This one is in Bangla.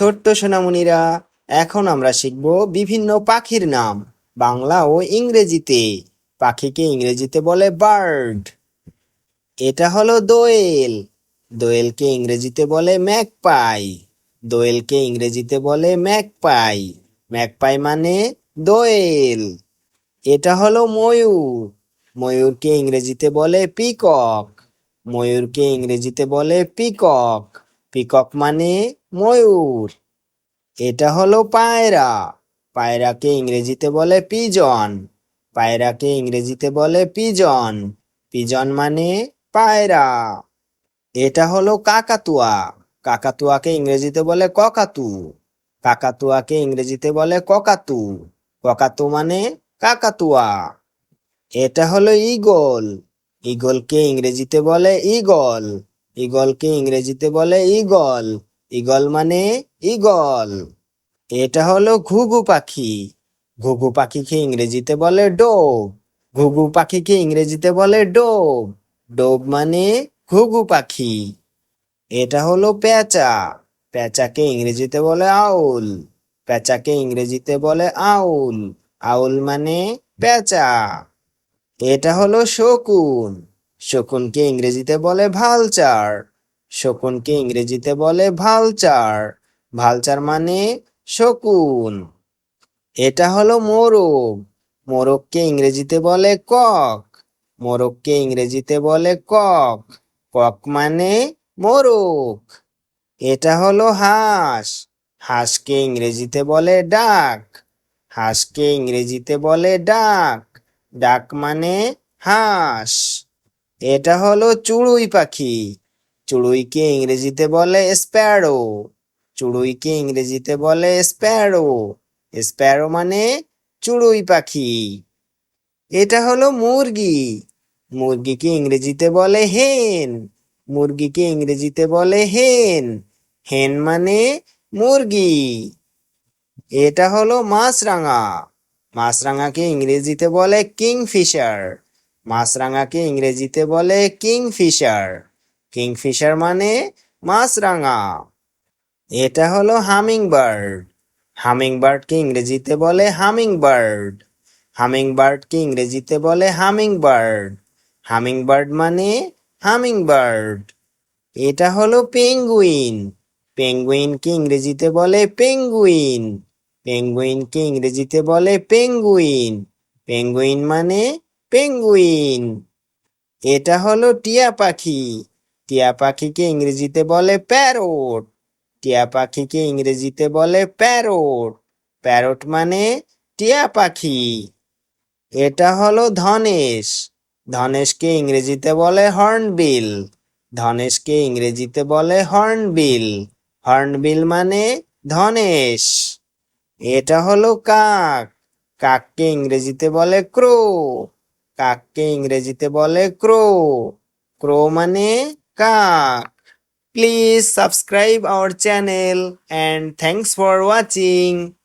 ছোট্ট সোনামণিরা, এখন আমরা শিখব বিভিন্ন পাখির নাম, বাংলা ও ইংরেজিতে। পাখিকে ইংরেজিতে বলে বার্ড। এটা হলো দোয়েল। দোয়েলকে ইংরেজিতে বলে ম্যাকপাই দোয়েলকে ইংরেজিতে বলে ম্যাকপাই ম্যাকপাই মানে দোয়েল। এটা হলো ময়ূর। ময়ূরকে ইংরেজিতে বলে পিকক। ময়ূরকে ইংরেজিতে বলে পিকক। পিকক মানে ময়ূর। এটা হলো পায়রা। পায়রাকে ইংরেজিতে বলে পিজন। পায়রাকে ইংরেজিতে বলে পিজন। পিজন মানে পায়রা। এটা হলো কাকাতুয়া। কাকাতুয়াকে ইংরেজিতে বলে ককাতু। কাকাতুয়াকে ইংরেজিতে বলে ককাতু। ককাতু মানে কাকাতুয়া। এটা হলো ঈগল ঈগলকে ইংরেজিতে বলে ঈগল ঈগলকে ইংরেজিতে বলে ঈগল ঈগল মানে ঈগল। এটা হলো ঘুঘু পাখি। ঘুঘু পাখিকে ইংরেজিতে বলে ডোব। ঘুঘু পাখিকে ইংরেজিতে বলে ডোব। ডোব মানে ঘুঘু পাখি। এটা হলো পেঁচা পেঁচাকে ইংরেজিতে বলে আউল। পেঁচাকে ইংরেজিতে বলে আউল। আউল মানে পেঁচা এটা হলো শকুন। শকুনকে ইংরেজিতে বলে ভালচার। শকুনকে ইংরেজিতে বলে ভালচার। ভালচার মানে শকুন। এটা হলো মোরগ। মোরগকে ইংরেজিতে বলে কক। মোরগকে ইংরেজিতে বলে কক। কক মানে মোরগ। এটা হলো হাঁস। হাঁসকে ইংরেজিতে বলে ডাক। হাঁসকে ইংরেজিতে বলে ডাক। ডাক মানে হাঁস। এটা হলো চড়ুই পাখি। চড়ুইকে ইংরেজিতে বলে স্প্যারো। চড়ুইকে ইংরেজিতে বলে স্প্যারো। স্প্যারো মানে চড়ুই পাখি। এটা হলো মুরগি। মুরগিকে ইংরেজিতে বলে হেন। মুরগিকে ইংরেজিতে বলে হেন। হেন মানে মুরগি। এটা হলো মাছরাঙা। মাছরাঙাকে ইংরেজিতে বলে কিং কিংফিশার। মাছরাঙাকে ইংরেজিতে বলে কিংফিশার। কিংফিশার মানে মাছরাঙা। এটা হলো হামিং বার্ড হামিং বার্ডকে ইংরেজিতে বলে হামিং বার্ড হামিং বার্ডকে ইংরেজিতে বলে হামিং বার্ড হামিং বার্ড মানে হামিং বার্ড এটা হলো পেঙ্গুইন। পেঙ্গুইনকে ইংরেজিতে বলে পেঙ্গুইন। পেঙ্গুইনকে ইংরেজিতে বলে পেঙ্গুইন। পেঙ্গুইন মানে পেঙ্গুইন। এটা হলো টিয়া পাখি। টিয়া পাখিকে ইংরেজিতে বলে প্যারোট। টিয়া পাখিকে ইংরেজিতে বলে প্যারোট। প্যারোট মানে টিয়া পাখি। এটা হলো ধনেশ। ধনেশকে ইংরেজিতে বলে হর্নবিল। ধনেশকে ইংরেজিতে বলে হর্নবিল। হর্নবিল মানে ধনেশ। এটা হলো কাক। কাককে ইংরেজিতে বলে ক্রো। কাককে ইংরেজিতে বলে ক্রো। ক্রো মানে Please subscribe our channel and thanks for watching.